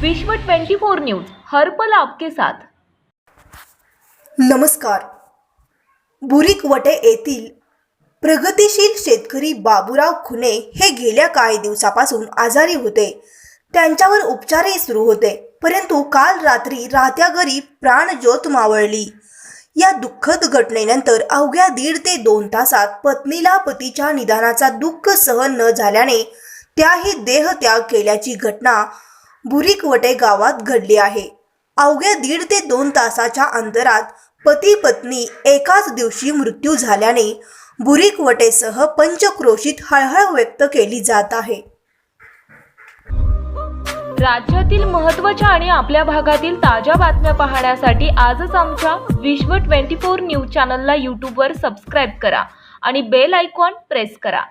विश्व 24 न्यूज हर्पल आपके साथ. नमस्कार. बुरिकवटे येथील प्रगतीशील शेतकरी बाबुराव खुने हे गेल्या काही दिवसापासून आजारी होते. त्यांच्यावर उपचारही सुरू होते परंतु काल रात्री राहत्या घरी प्राणज्योत मावळली. या दुःखद घटनेनंतर अवघ्या दीड ते दोन तासात पत्नीला पतीच्या निदानाचा दुःख सहन न झाल्याने त्याही देहत्याग केल्याची घटना बुरिकवटे गावात घडली आहे. अवघ्या दीड ते दोन तासाच्या अंतरात पती पत्नी एकाच दिवशी मृत्यू झाल्याने बुरिकवटेसह पंचक्रोशीत हळहळ व्यक्त केली जात आहे. राज्यातील महत्त्वाच्या आणि आपल्या भागातील ताज्या बातम्या पाहण्यासाठी आजच आमच्या विश्व 24 न्यूज चॅनलला यूट्यूबवर सबस्क्राईब करा आणि बेल आयकॉन प्रेस करा.